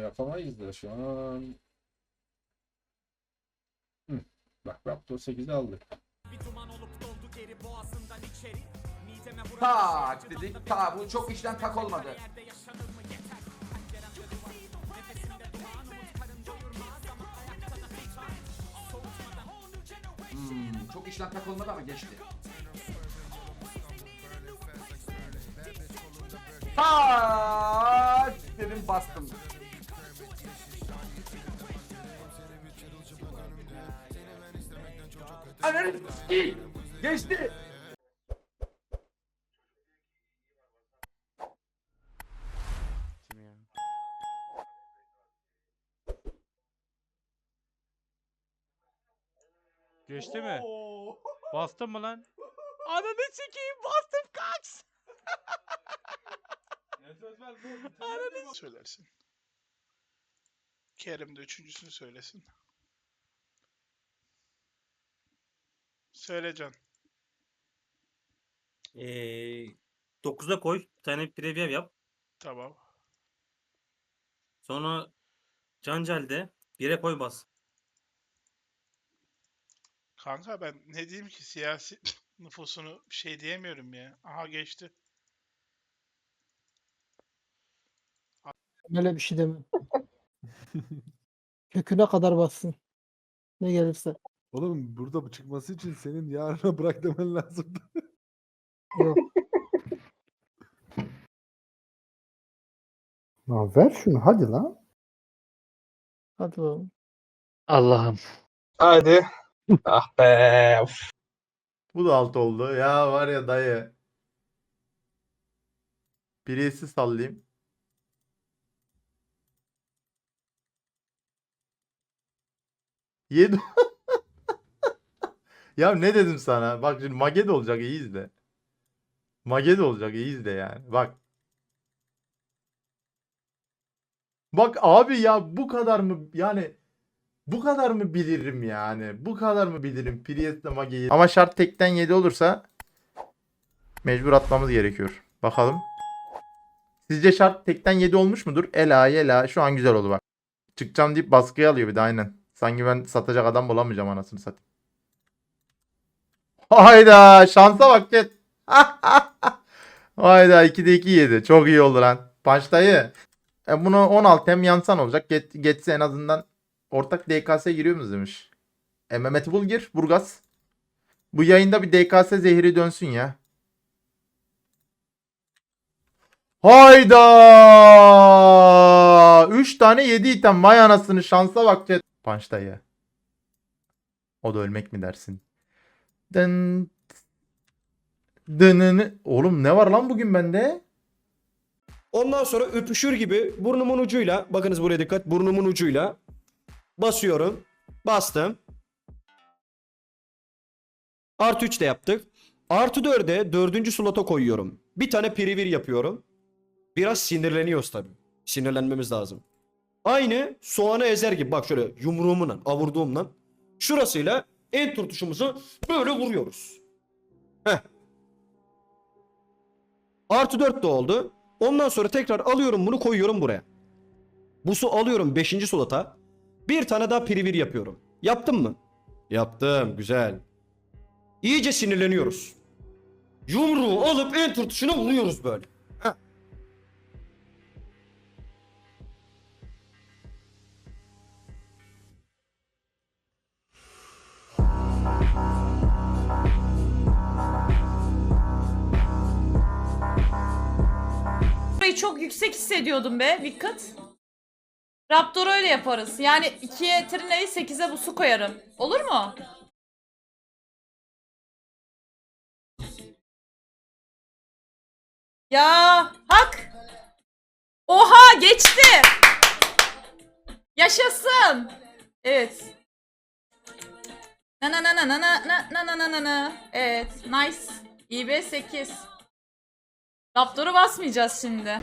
yapamayız da şu an. Hı. Bak Raptor 8'i aldık. Tak dedik. Ta bu çok işten tak olmadı. Hmm, çok işten tak olmadı ama geçti. Tak dedim bastım. Ananı s**eyim. Geçti. Geçti mi? Bastın mı lan? Ananı çekeyim bastım kaç. söylersin. Kerim de üçüncüsünü söylesin. Söyle Can. Ee, 9'a koy. Bir tane preview yap. Tamam. Sonra Cancel'de 1'e koy bas. Kanka ben ne diyeyim ki siyasi nüfusunu bir şey diyemiyorum ya. Aha geçti. Öyle bir şey deme. Köküne kadar bassın. Ne gelirse. Oğlum burada bu çıkması için senin yarına bırak demen lazımdı. Yok. Lan ver şunu hadi lan. Hadi bakalım. Allah'ım. Hadi. ah be. Of. Bu da alt oldu. Ya var ya dayı. Birisi sallayayım. Yedi. Ya ne dedim sana? Bak şimdi Maged olacak iyi izle. Maged olacak iyi izle yani. Bak. Bak abi ya bu kadar mı yani bu kadar mı bilirim yani? Bu kadar mı bilirim Priest'le Mage'yi? Ama şart tekten 7 olursa mecbur atmamız gerekiyor. Bakalım. Sizce şart tekten 7 olmuş mudur? Ela ela şu an güzel oldu bak. Çıkacağım deyip baskıya alıyor bir de aynen. Sanki ben satacak adam bulamayacağım anasını satayım. Hayda şansa bak chat. Hayda 2'de 2 yedi. Çok iyi oldu lan. Punch dayı. E bunu 16 hem yansan olacak. Get, geçse en azından ortak DKS giriyor muyuz demiş. E Mehmet Bul gir. Burgaz. Bu yayında bir DKS zehri dönsün ya. Hayda! 3 tane 7 item. Vay anasını şansa bak chat. Punch dayı. O da ölmek mi dersin? Dın. Dınını. Oğlum ne var lan bugün bende? Ondan sonra öpüşür gibi burnumun ucuyla bakınız buraya dikkat burnumun ucuyla basıyorum. Bastım. Artı 3 de yaptık. Artı 4'e dördüncü slota koyuyorum. Bir tane preview yapıyorum. Biraz sinirleniyoruz tabi. Sinirlenmemiz lazım. Aynı soğanı ezer gibi. Bak şöyle yumruğumla, avurduğumla. Şurasıyla enter tuşumuzu böyle vuruyoruz. Heh. Artı 4 de oldu. Ondan sonra tekrar alıyorum bunu koyuyorum buraya. Bu su alıyorum 5. slota. Bir tane daha preview yapıyorum. Yaptım mı? Yaptım. Güzel. İyice sinirleniyoruz. Yumruğu alıp enter tuşuna vuruyoruz böyle. Yüksek hissediyordum be Wicked. Raptor öyle yaparız. Yani 2'ye Trina'yı 8'e bu su koyarım. Olur mu? Ya hak. Oha geçti. Yaşasın. Evet. Na na na na na na na na na na na. Evet, nice. İB 8. Raptor'u basmayacağız şimdi.